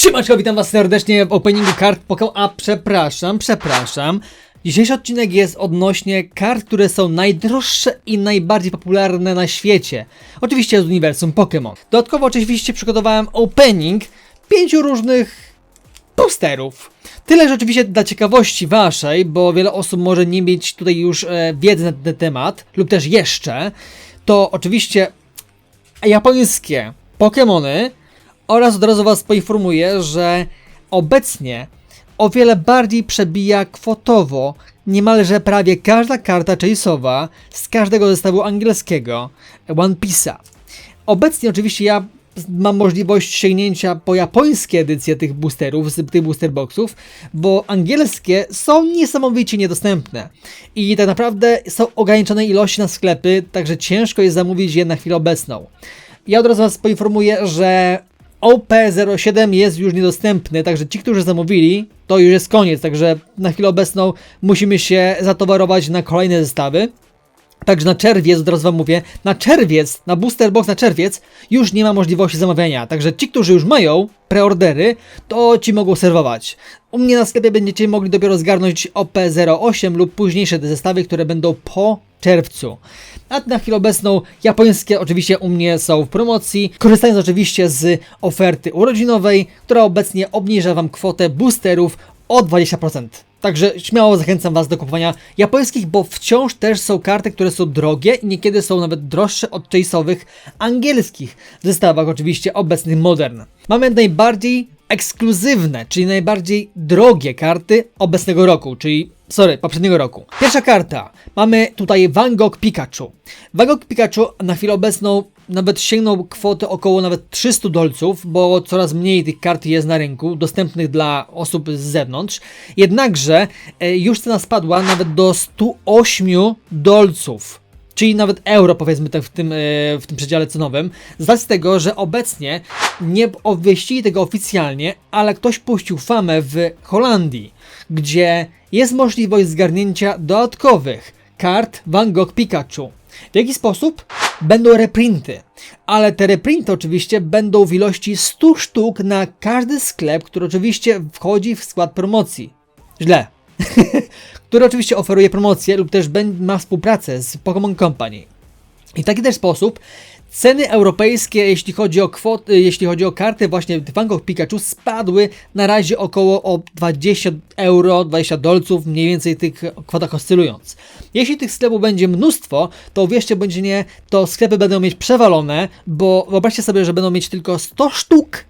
Siemanczko, witam was serdecznie w openingu kart Pokémon, a przepraszam, przepraszam. Dzisiejszy odcinek jest odnośnie kart, które są najdroższe i najbardziej popularne na świecie. Oczywiście z uniwersum Pokémon. Dodatkowo oczywiście przygotowałem opening pięciu różnych posterów. Tyle, że oczywiście dla ciekawości waszej, bo wiele osób może nie mieć tutaj już e, wiedzy na ten temat, lub też jeszcze, to oczywiście japońskie Pokémony oraz od razu was poinformuję, że obecnie o wiele bardziej przebija kwotowo niemalże prawie każda karta chase'owa z każdego zestawu angielskiego One Piece'a. Obecnie oczywiście ja mam możliwość sięgnięcia po japońskie edycje tych boosterów, tych booster boxów, bo angielskie są niesamowicie niedostępne i tak naprawdę są ograniczone ilości na sklepy, także ciężko jest zamówić je na chwilę obecną. Ja od razu Was poinformuję, że OP07 jest już niedostępny, także ci, którzy zamówili, to już jest koniec, także na chwilę obecną musimy się zatowarować na kolejne zestawy. Także na czerwiec, od razu wam mówię, na czerwiec, na Booster Box na czerwiec już nie ma możliwości zamawiania. Także ci, którzy już mają preordery, to ci mogą serwować. U mnie na sklepie będziecie mogli dopiero zgarnąć OP08 lub późniejsze te zestawy, które będą po czerwcu. A na chwilę obecną japońskie oczywiście u mnie są w promocji, korzystając oczywiście z oferty urodzinowej, która obecnie obniża Wam kwotę boosterów o 20%. Także śmiało zachęcam Was do kupowania japońskich, bo wciąż też są karty, które są drogie i niekiedy są nawet droższe od chase'owych angielskich w zestawach oczywiście obecnych Modern. Mamy najbardziej ekskluzywne, czyli najbardziej drogie karty obecnego roku, czyli sorry, poprzedniego roku. Pierwsza karta. Mamy tutaj Van Gogh Pikachu. Van Gogh Pikachu na chwilę obecną nawet sięgnął kwotę około nawet 300 dolców, bo coraz mniej tych kart jest na rynku, dostępnych dla osób z zewnątrz. Jednakże e, już cena spadła nawet do 108 dolców czyli nawet euro powiedzmy tak w tym, e, w tym przedziale cenowym, z racji tego, że obecnie nie obwieścili tego oficjalnie, ale ktoś puścił famę w Holandii, gdzie jest możliwość zgarnięcia dodatkowych kart Van Gogh Pikachu. W jaki sposób? Będą reprinty, ale te reprinty oczywiście będą w ilości 100 sztuk na każdy sklep, który oczywiście wchodzi w skład promocji. Źle. który oczywiście oferuje promocję lub też ma współpracę z Pokémon Company. I w taki też sposób ceny europejskie, jeśli chodzi o kwoty, jeśli chodzi o karty właśnie Van Gogh Pikachu spadły na razie około o 20 euro, 20 dolców, mniej więcej tych kwotach oscylując. Jeśli tych sklepów będzie mnóstwo, to uwierzcie będzie nie, to sklepy będą mieć przewalone, bo wyobraźcie sobie, że będą mieć tylko 100 sztuk,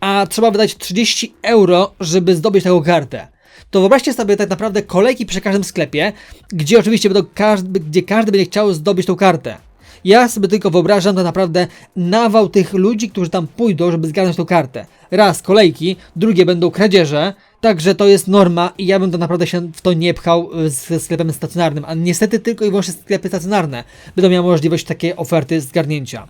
a trzeba wydać 30 euro, żeby zdobyć taką kartę to wyobraźcie sobie tak naprawdę kolejki przy każdym sklepie, gdzie oczywiście będą każdy, gdzie każdy będzie chciał zdobyć tą kartę. Ja sobie tylko wyobrażam tak naprawdę nawał tych ludzi, którzy tam pójdą, żeby zgarnąć tą kartę. Raz kolejki, drugie będą kradzieże, także to jest norma i ja bym to naprawdę się w to nie pchał e, ze sklepem stacjonarnym, a niestety tylko i wyłącznie sklepy stacjonarne będą miały możliwość takiej oferty zgarnięcia.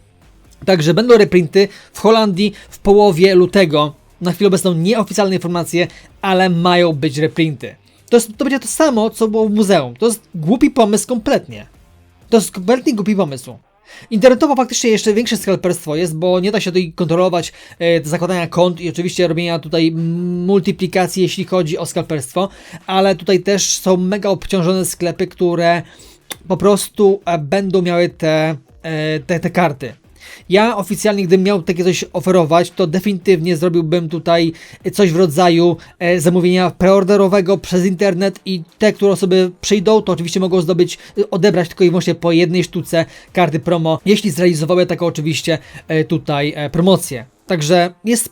Także będą reprinty w Holandii w połowie lutego na chwilę obecną nieoficjalne informacje, ale mają być reprinty. To, jest, to będzie to samo, co było w muzeum. To jest głupi pomysł kompletnie. To jest kompletnie głupi pomysł. Internetowo faktycznie jeszcze większe skalperstwo jest, bo nie da się tutaj kontrolować e, zakładania kont i oczywiście robienia tutaj multiplikacji, jeśli chodzi o skalperstwo, ale tutaj też są mega obciążone sklepy, które po prostu e, będą miały te, e, te, te karty. Ja oficjalnie, gdybym miał takie coś oferować, to definitywnie zrobiłbym tutaj coś w rodzaju e, zamówienia preorderowego przez internet i te, które osoby przyjdą, to oczywiście mogą zdobyć, e, odebrać tylko i wyłącznie po jednej sztuce karty promo, jeśli zrealizowały taką oczywiście e, tutaj e, promocję. Także jest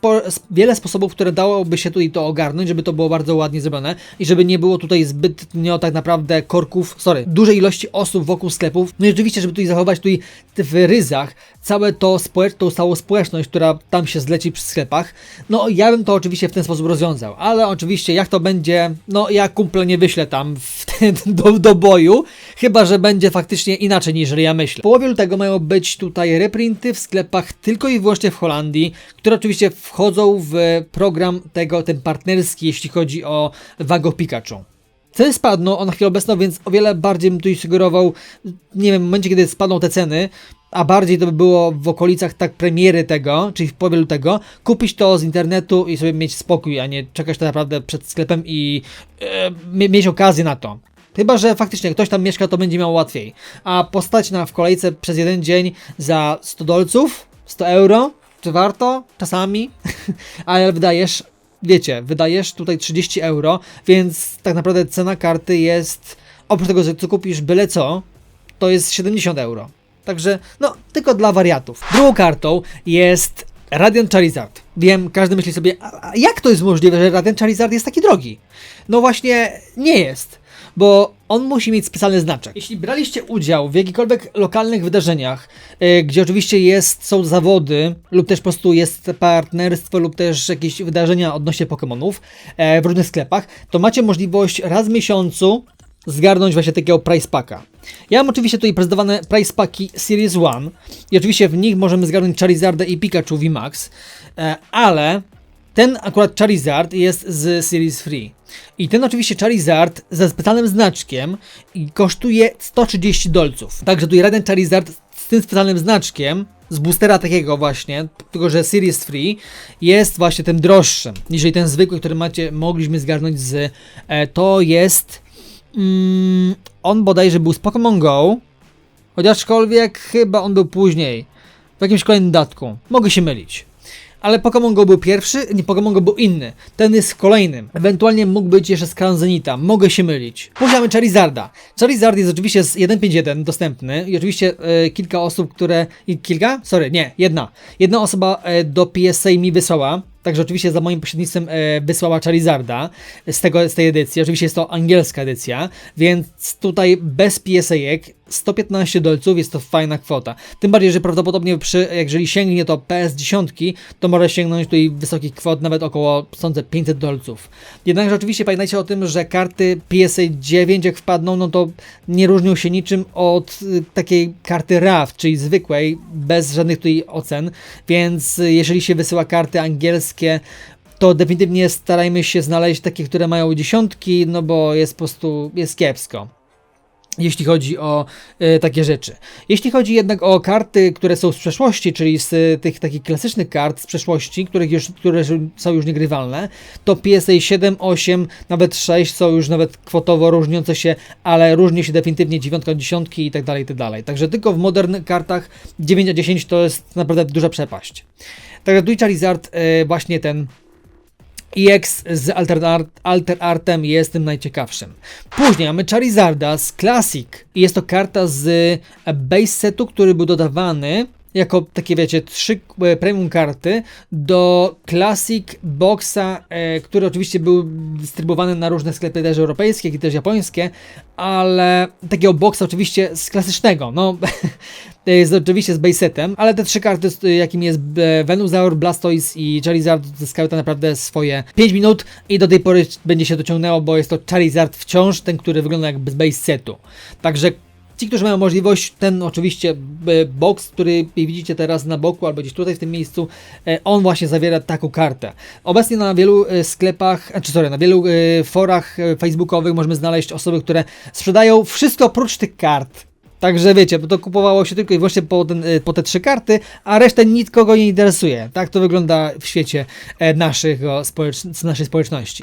wiele sposobów, które dałoby się tutaj to ogarnąć, żeby to było bardzo ładnie zrobione i żeby nie było tutaj zbytnio tak naprawdę korków, sorry, dużej ilości osób wokół sklepów. No i oczywiście, żeby tutaj zachować tutaj w ryzach całe to społecz tą całą społeczność, która tam się zleci przy sklepach. No ja bym to oczywiście w ten sposób rozwiązał, ale oczywiście jak to będzie, no ja kumple nie wyślę tam w ten, do, do boju, chyba, że będzie faktycznie inaczej niż ja myślę. W połowie lutego mają być tutaj reprinty w sklepach tylko i wyłącznie w Holandii, które oczywiście wchodzą w program tego, ten partnerski, jeśli chodzi o Wago Pikachu. Ceny spadną, on na chwilę obecną, więc o wiele bardziej bym tu sugerował, nie wiem, w momencie kiedy spadną te ceny, a bardziej to by było w okolicach tak premiery tego, czyli w połowie lutego, kupić to z internetu i sobie mieć spokój, a nie czekać tak naprawdę przed sklepem i e, mie- mieć okazję na to. Chyba, że faktycznie ktoś tam mieszka, to będzie miał łatwiej. A postać na w kolejce przez jeden dzień za 100 dolców, 100 euro, czy warto? Czasami, ale wydajesz, wiecie, wydajesz tutaj 30 euro, więc tak naprawdę cena karty jest, oprócz tego, że ty kupisz byle co, to jest 70 euro. Także, no, tylko dla wariatów. Drugą kartą jest Radiant Charizard. Wiem, każdy myśli sobie, a jak to jest możliwe, że Radiant Charizard jest taki drogi? No właśnie, nie jest, bo on musi mieć specjalny znaczek. Jeśli braliście udział w jakichkolwiek lokalnych wydarzeniach, e, gdzie oczywiście jest, są zawody, lub też po prostu jest partnerstwo, lub też jakieś wydarzenia odnośnie Pokémonów e, w różnych sklepach, to macie możliwość raz w miesiącu zgarnąć właśnie takiego price packa. Ja mam oczywiście tutaj prezentowane price packi Series 1 i oczywiście w nich możemy zgarnąć Charizarda i Pikachu VMAX, e, ale ten akurat Charizard jest z Series Free. I ten oczywiście Charizard ze specjalnym znaczkiem kosztuje 130 dolców. Także tutaj jeden Charizard z tym specjalnym znaczkiem, z boostera takiego właśnie, tylko że Series Free, jest właśnie tym droższym, niżeli ten zwykły, który macie, mogliśmy zgarnąć z, e, to jest, mm, on bodajże był z Pokémon Go, chociażkolwiek chyba on był później, w jakimś kolejnym dodatku, mogę się mylić. Ale Pokémon Go był pierwszy, nie Pokémon Go był inny. Ten jest kolejnym. Ewentualnie mógł być jeszcze z. Mogę się mylić. Mamy Charizarda. Charizard jest oczywiście z 1.5.1 dostępny i oczywiście e, kilka osób, które... I kilka? Sorry, nie, jedna. Jedna osoba e, do PSA mi wysłała. Także oczywiście za moim pośrednictwem e, wysłała Charizarda z, tego, z tej edycji. Oczywiście jest to angielska edycja, więc tutaj bez PSA-ek 115 dolców jest to fajna kwota. Tym bardziej, że prawdopodobnie przy, jeżeli sięgnie to PS10, to może sięgnąć tutaj wysokich kwot, nawet około, sądzę, 500 dolców. Jednakże oczywiście pamiętajcie o tym, że karty PSA 9 jak wpadną, no to nie różnią się niczym od y, takiej karty RAF, czyli zwykłej, bez żadnych tutaj ocen, więc y, jeżeli się wysyła karty angielskie, to definitywnie starajmy się znaleźć takie, które mają dziesiątki, no bo jest po prostu, jest kiepsko jeśli chodzi o e, takie rzeczy. Jeśli chodzi jednak o karty, które są z przeszłości, czyli z tych takich klasycznych kart z przeszłości, których już, które są już niegrywalne, to PSA 7, 8, nawet 6 są już nawet kwotowo różniące się, ale różni się definitywnie 9 od 10 i tak dalej, i tak dalej. Także tylko w modernych kartach 9 a 10 to jest naprawdę duża przepaść. Także tu Charizard e, właśnie ten EX z Alter, Art, Alter Artem jest tym najciekawszym. Później mamy Charizarda z Classic. Jest to karta z base setu, który był dodawany jako takie wiecie, trzy e, premium karty do Classic Boxa, e, który oczywiście był dystrybuowany na różne sklepy też europejskie, jak i też japońskie, ale takiego boxa oczywiście z klasycznego, no jest oczywiście z basesetem, ale te trzy karty, jakim jest e, Venusaur, Blastoise i Charizard zyskały tak naprawdę swoje 5 minut i do tej pory będzie się to ciągnęło, bo jest to Charizard wciąż ten, który wygląda jak z base setu. Także Ci, którzy mają możliwość, ten oczywiście e, box, który widzicie teraz na boku albo gdzieś tutaj w tym miejscu, e, on właśnie zawiera taką kartę. Obecnie na wielu e, sklepach, czy sorry, na wielu forach facebookowych możemy znaleźć osoby, które sprzedają wszystko oprócz tych kart. Także wiecie, bo to kupowało się tylko i wyłącznie po, ten, y, po te trzy karty, a resztę nikogo nie interesuje. Tak to wygląda w świecie e, naszego społecz- naszej społeczności.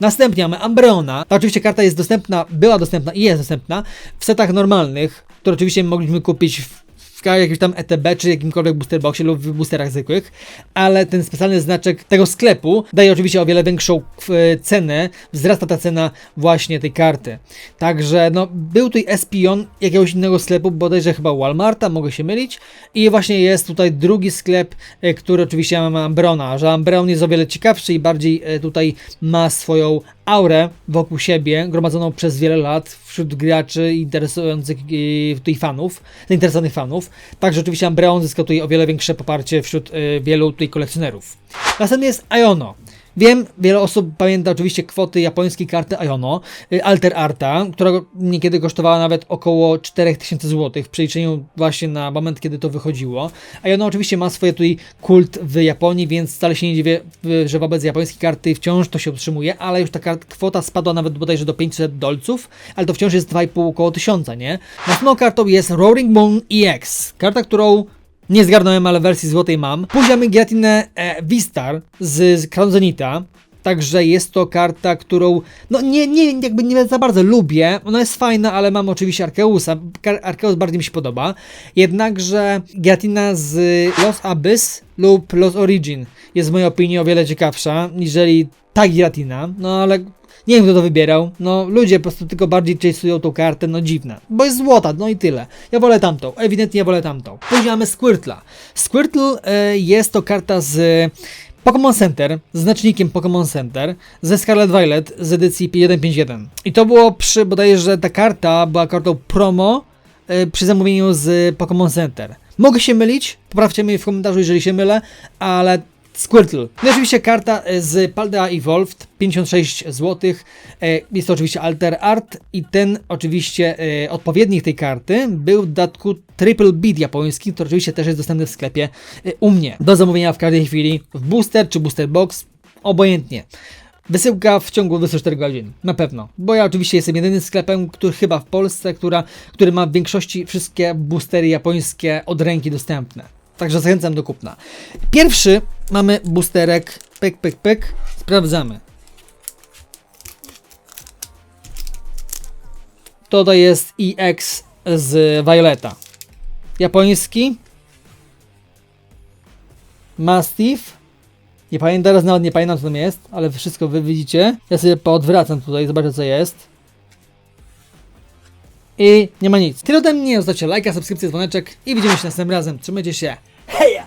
Następnie mamy Ambreona. Ta oczywiście karta jest dostępna, była dostępna i jest dostępna w setach normalnych, które oczywiście mogliśmy kupić w w jakimś tam ETB czy jakimkolwiek booster boxie lub w boosterach zwykłych, ale ten specjalny znaczek tego sklepu daje oczywiście o wiele większą e, cenę, wzrasta ta cena właśnie tej karty. Także no, był tutaj Espion jakiegoś innego sklepu, bodajże chyba Walmarta, mogę się mylić, i właśnie jest tutaj drugi sklep, e, który oczywiście ma Ambrona, że Ambron jest o wiele ciekawszy i bardziej e, tutaj ma swoją aurę wokół siebie, gromadzoną przez wiele lat wśród graczy interesujących e, tutaj fanów, zainteresowanych fanów. Także oczywiście Ambreon zyskał tutaj o wiele większe poparcie wśród e, wielu tutaj kolekcjonerów. Następnie jest Iono. Wiem, wiele osób pamięta oczywiście kwoty japońskiej karty Iono, y, Alter Arta, która niekiedy kosztowała nawet około 4000 zł w przeliczeniu właśnie na moment, kiedy to wychodziło. Iono oczywiście ma swoje tutaj kult w Japonii, więc wcale się nie dziwię, że wobec japońskiej karty wciąż to się utrzymuje, ale już taka kwota spadła nawet bodajże do 500 dolców, ale to wciąż jest 2,5 około 1000, nie? Następną kartą jest Roaring Moon EX, karta, którą nie zgarnąłem, ale wersji złotej mam. Później mamy Giratinę e, Vistar z, z Zenita. Także jest to karta, którą no nie, nie, jakby nie za bardzo lubię. Ona jest fajna, ale mam oczywiście Arkeusa. Arkeus bardziej mi się podoba. Jednakże Giratina z Los Abyss lub Los Origin jest w mojej opinii o wiele ciekawsza, niżeli ta Giratina. No ale nie wiem, kto to wybierał. No, ludzie po prostu tylko bardziej chase'ują tą kartę, no dziwne. Bo jest złota, no i tyle. Ja wolę tamtą, ewidentnie ja wolę tamtą. Później mamy Squirtla. Squirtle e, jest to karta z Pokémon Center, z znacznikiem Pokémon Center, ze Scarlet Violet z edycji 151. I to było przy, bodajże ta karta była kartą promo e, przy zamówieniu z Pokémon Center. Mogę się mylić, poprawcie mnie w komentarzu, jeżeli się mylę, ale Squirtle. No oczywiście karta e, z Paldea Evolved, 56 zł. Jest to oczywiście Alter Art i ten oczywiście e, odpowiednik tej karty był w dodatku Triple Beat japoński, który oczywiście też jest dostępny w sklepie e, u mnie. Do zamówienia w każdej chwili w booster czy booster box, obojętnie. Wysyłka w ciągu 24 godzin, na pewno. Bo ja oczywiście jestem jedynym sklepem, który chyba w Polsce, która, który ma w większości wszystkie boostery japońskie od ręki dostępne. Także zachęcam do kupna. Pierwszy mamy boosterek, pyk, pyk, pyk, sprawdzamy. To to jest EX z Violeta. Japoński. Mastiff. Nie pamiętam teraz nawet nie pamiętam co tam jest, ale wszystko wy widzicie. Ja sobie poodwracam tutaj, zobaczę co jest. I nie ma nic. Tyle ode mnie, zostawcie lajka, subskrypcję, dzwoneczek i widzimy się następnym razem. Trzymajcie się. Hey,